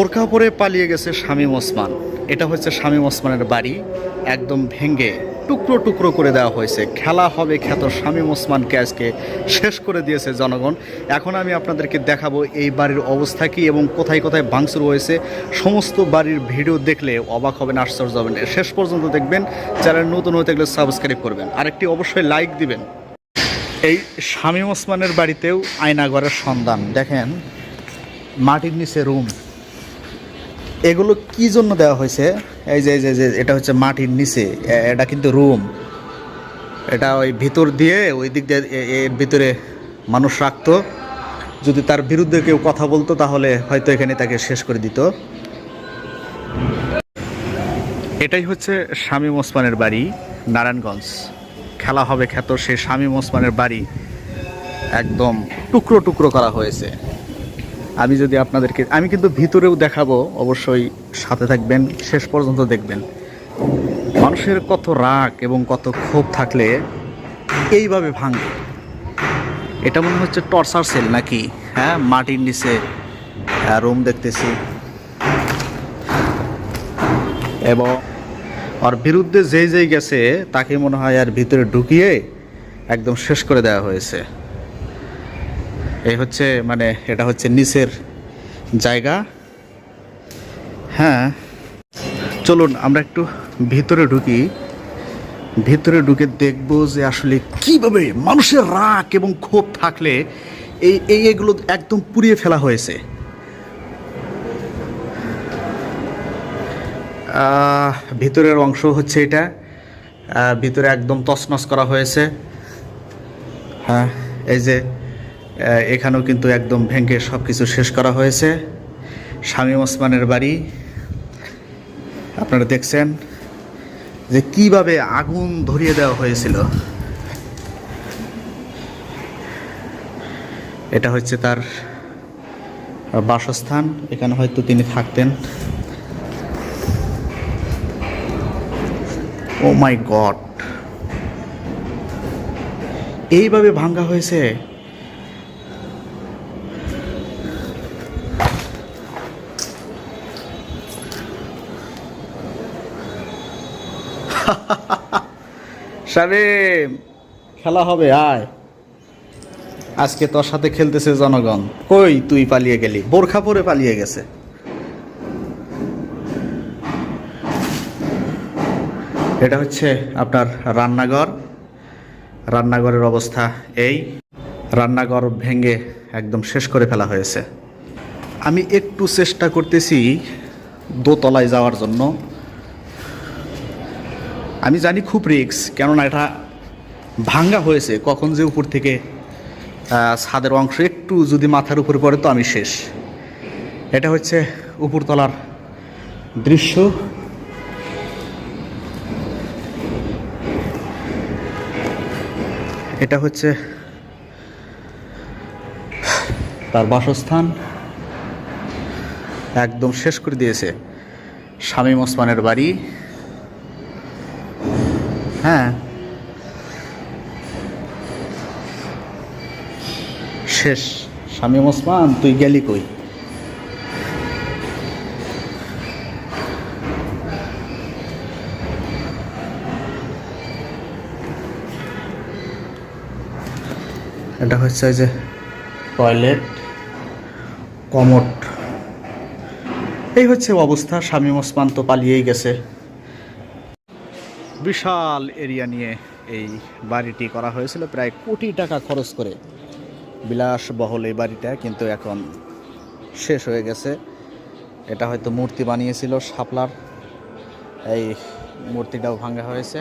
বোরখা পরে পালিয়ে গেছে শামীম ওসমান। এটা হচ্ছে শামীম ওসমানের বাড়ি। একদম ভেঙে টুকরো টুকরো করে দেওয়া হয়েছে। খেলা হবে খ্যাত শামীম ওসমানকে আজকে শেষ করে দিয়েছে জনগণ। এখন আমি আপনাদেরকে দেখাবো এই বাড়ির অবস্থা কী এবং কোথায় কোথায় ভাঙচুর হয়েছে। সমস্ত বাড়ির ভিডিও দেখলে অবাক হবেন, আশ্চর্য হবেন। শেষ পর্যন্ত দেখবেন, চ্যানেল নতুন হয়ে থাকলে সাবস্ক্রাইব করবেন। আরেকটি অবশ্যই লাইক দিবেন। এই শামীম ওসমানের বাড়িতেও আয়নাঘরের সন্ধান। দেখেন, মাটির নিচে রুম। এগুলো কি জন্য দেওয়া হয়েছে? এই যে, এই যে- এটা হচ্ছে মাটির নিচে এটা কিন্তু রুম। এটা ওই ভিতর দিয়ে, ওই দিক দিয়ে এর ভিতরে মানুষ রাখতো। যদি তার বিরুদ্ধে কেউ কথা বলতো, তাহলে হয়তো এখানে তাকে শেষ করে দিত। এটাই হচ্ছে শামীম ওসমানের বাড়ি, নারায়ণগঞ্জ। খেলা হবে খ্যাত সেই শামীম ওসমানের বাড়ি। একদম টুকরো টুকরো করা হয়েছে। আমি যদি আপনাদেরকে আমি কিন্তু ভিতরেও দেখাবো, অবশ্যই সাথে থাকবেন, শেষ পর্যন্ত দেখবেন। মানুষের কত রাগ এবং কত ক্ষোভ থাকলে এইভাবে ভাঙে। এটা মনে হচ্ছে টর্চার সেল নাকি? হ্যাঁ মাটির নিচে রুম দেখতেছি। এবং ওর বিরুদ্ধে যেই যেই গেছে, তাকে মনে হয় আর ভিতরে ঢুকিয়ে একদম শেষ করে দেওয়া হয়েছে। এই হচ্ছে মানে এটা হচ্ছে নিচের জায়গা। হ্যাঁ চলুন আমরা একটু ভিতরে ঢুকি। ভিতরে ঢুকে দেখব যে আসলে কীভাবে মানুষের রাগ এবং ক্ষোভ থাকলে এই এই এগুলো একদম পুড়িয়ে ফেলা হয়েছে। ভিতরের অংশ হচ্ছে এটা। ভিতরে একদম তছনছ করা হয়েছে। হ্যাঁ এই যে এখানেও কিন্তু একদম ভেঙে সব কিছু শেষ করা হয়েছে। শামীম ওসমানের বাড়ি। আপনারা দেখছেন যে কীভাবে আগুন ধরিয়ে দেওয়া হয়েছিল। এটা হচ্ছে তার বাসস্থান, এখানে হয়তো তিনি থাকতেন। ও মাই গড এইভাবে ভাঙ্গা হয়েছে সারেম খেলা হবে, আয়। আজকে তোর সাথে খেলতেছে জনগণ। কই তুই পালিয়ে গেলি? বোরখা পরে পালিয়ে গেছে। এটা হচ্ছে আপনার রান্নাঘর। রান্নাঘরের অবস্থা এই। রান্নাঘর ভেঙে একদম শেষ করে ফেলা হয়েছে। আমি একটু চেষ্টা করতেছি দোতলায় যাওয়ার জন্য। আমি জানি খুব রিক্স কেননা এটা ভাঙ্গা হয়েছে কখন যে উপর থেকে ছাদের অংশ একটু যদি মাথার উপরে পড়ে তো আমি শেষ। এটা হচ্ছে উপরতলার দৃশ্য। এটা হচ্ছে তার বাসস্থান। একদম শেষ করে দিয়েছে শামীম ওসমানের বাড়ি। হ্যাঁ। শেষ। শামীম ওসমান, তুই গেলি কই? এটা হচ্ছে যে টয়লেট, কমোড। এই হচ্ছে অবস্থা, শামীম ওসমান তো পালিয়েই গেছে। বিশাল এরিয়া নিয়ে এই বাড়িটি করা হয়েছিল। প্রায় কোটি টাকা খরচ করে বিলাসবহল এই বাড়িটা কিন্তু এখন শেষ হয়ে গেছে। এটা হয়তো মূর্তি বানিয়েছিল শাপলার। এই মূর্তিটাও ভাঙ্গা হয়েছে।